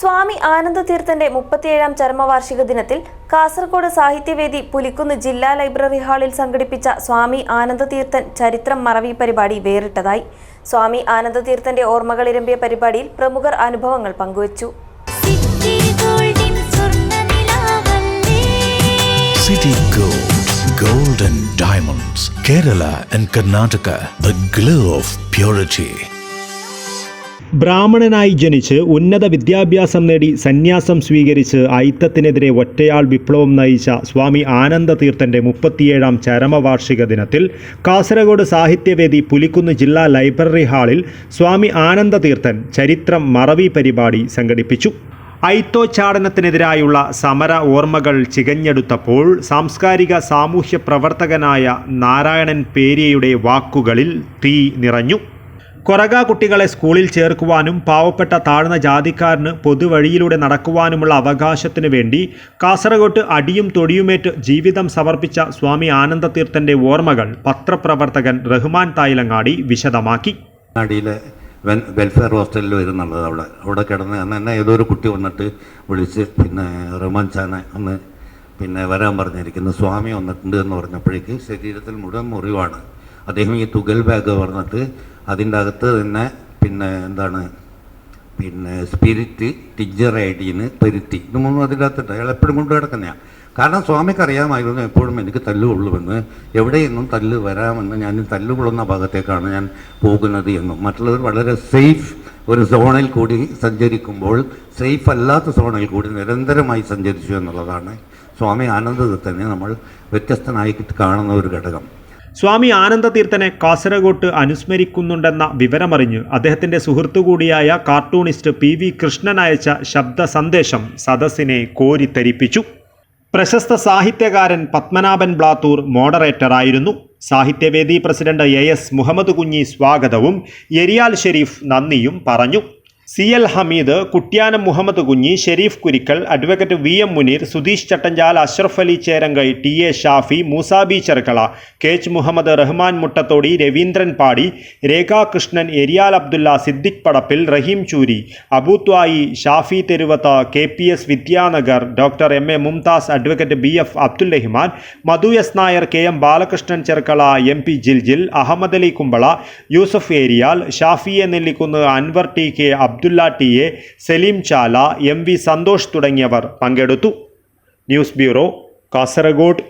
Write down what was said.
സ്വാമി ആനന്ദതീർത്ഥന്റെ മുപ്പത്തിയേഴാം ചരമവാർഷിക ദിനത്തിൽ കാസർഗോഡ് സാഹിത്യവേദി പുലിക്കുന്ന് ജില്ലാ ലൈബ്രറി ഹാളിൽ സംഘടിപ്പിച്ച സ്വാമി ആനന്ദതീർത്ഥൻ ചരിത്രം മറവി പരിപാടി വേറിട്ടതായി. സ്വാമി ആനന്ദതീർത്ഥന്റെ ഓർമ്മകളിരമ്പിയ പരിപാടിയിൽ പ്രമുഖർ അനുഭവങ്ങൾ പങ്കുവച്ചു. സിറ്റി ഗോൾഡിൻ സ്വർണനിലാവല്ലേ City Gold, Gold and Diamonds, Kerala and Karnataka, the glow of purity. ബ്രാഹ്മണനായി ജനിച്ച് ഉന്നത വിദ്യാഭ്യാസം നേടി സന്യാസം സ്വീകരിച്ച് ഐത്തത്തിനെതിരെ ഒറ്റയാൾ വിപ്ലവം നയിച്ച സ്വാമി ആനന്ദ തീർത്ഥന്റെ മുപ്പത്തിയേഴാം ചരമവാർഷിക ദിനത്തിൽ കാസർഗോഡ് സാഹിത്യവേദി പുലിക്കുന്ന് ജില്ലാ ലൈബ്രറി ഹാളിൽ സ്വാമി ആനന്ദ തീർത്ഥൻ ചരിത്രം മറവി പരിപാടി സംഘടിപ്പിച്ചു. ഐത്തോച്ചാടനത്തിനെതിരായുള്ള സമര ഓർമ്മകൾ ചികഞ്ഞെടുത്തപ്പോൾ സാംസ്കാരിക സാമൂഹ്യ പ്രവർത്തകനായ നാരായണൻ പേരിയയുടെ വാക്കുകളിൽ തീ നിറഞ്ഞു. കൊറക കുട്ടികളെ സ്കൂളിൽ ചേർക്കുവാനും പാവപ്പെട്ട താഴ്ന്ന ജാതിക്കാരന് പൊതുവഴിയിലൂടെ നടക്കുവാനുമുള്ള അവകാശത്തിനു വേണ്ടി കാസർഗോട്ട് അടിയും തൊടിയുമേറ്റ് ജീവിതം സമർപ്പിച്ച സ്വാമി ആനന്ദതീർത്ഥന്റെ ഓർമ്മകൾ പത്രപ്രവർത്തകൻ റഹ്മാൻ തായിലങ്ങാടി വിശദമാക്കി. അടിയിലെ വെൽ വെൽഫെയർ ഹോസ്റ്റലിൽ വരുന്നുള്ളത് അവിടെ. അവിടെ കിടന്ന് അന്ന് എന്നെ ഏതോ ഒരു കുട്ടി വന്നിട്ട് വിളിച്ച് പിന്നെ റഹ്മാൻ ചാനെ ഒന്ന് പിന്നെ വരാൻ പറഞ്ഞിരിക്കുന്നു. സ്വാമി വന്നിട്ടുണ്ട് എന്ന് പറഞ്ഞപ്പോഴേക്ക് ശരീരത്തിൽ മുഴുവൻ മുറിവാണ്. അദ്ദേഹം ഈ തുകൽ ബാഗ് പറഞ്ഞിട്ട് അതിന്റെ അകത്ത് തന്നെ പിന്നെ എന്താണ് പിന്നെ സ്പിരിറ്റ് ടിജർ ഐഡീന് പരുത്തി. ഇത് മൂന്നും അതിനകത്തുണ്ട് അയാൾ എപ്പോഴും കൊണ്ട് കിടക്കുന്നതാണ് കാരണം സ്വാമിക്ക് അറിയാമായിരുന്നു എപ്പോഴും എനിക്ക് തല്ലുകൊള്ളുമെന്ന് എവിടെയെന്നും തല്ല് വരാമെന്ന്. ഞാൻ തല്ലുകൊള്ളുന്ന ഭാഗത്തേക്കാണ് ഞാൻ പോകുന്നത് എന്നും. മറ്റുള്ളവർ വളരെ സേഫ് ഒരു സോണിൽ കൂടി സഞ്ചരിക്കുമ്പോൾ സേഫ് അല്ലാത്ത സോണിൽ കൂടി നിരന്തരമായി സഞ്ചരിച്ചു എന്നുള്ളതാണ്. സ്വാമി ആനന്ദദത്തനെ നമ്മൾ വ്യത്യസ്തനായി കാണുന്ന ഒരു ഘടകം. സ്വാമി ആനന്ദതീർത്ഥനെ കാസർഗോട്ട് അനുസ്മരിക്കുന്നുണ്ടെന്ന വിവരമറിഞ്ഞ് അദ്ദേഹത്തിന്റെ സുഹൃത്തുകൂടിയായ കാർട്ടൂണിസ്റ്റ് പി വി കൃഷ്ണൻ അയച്ച ശബ്ദ സന്ദേശം സദസ്സിനെ കോരിത്തരിപ്പിച്ചു. പ്രശസ്ത സാഹിത്യകാരൻ പത്മനാഭൻ ബ്ലാത്തൂർ മോഡറേറ്ററായിരുന്നു. സാഹിത്യവേദി president A S Muhammad Kunhi സ്വാഗതവും എരിയാൽ ഷെരീഫ് നന്ദിയും പറഞ്ഞു. C L Hameed Kuttiyanam Muhammad Kunhi Sharif Kurikkal advocate V M Muneer Sudheesh Chattanchal Ashraf Ali Cherangai T A Shafi Moosabi Cherukkala K Muhammad Rahman Muttathody Raveendran Padi Rekha Krishnan Eriyal Abdulla Siddique Padappil Raheem Choori Abuthayi Shafi Theruvath K P S Vidyanagar doctor M A Mumtaz advocate B F Abdul Rahman Madhu S Nair K M Balakrishnan Cherukkala M P Jiljil Ahmed Ali Kumbla Yusuf Eriyal ഷാഫിയെ Nellikunnu Anwar T K Abdulla T A Saleem Chala M V Santhosh തുടങ്ങിയവർ പങ്കെടുത്തു. News bureau Kasaragod.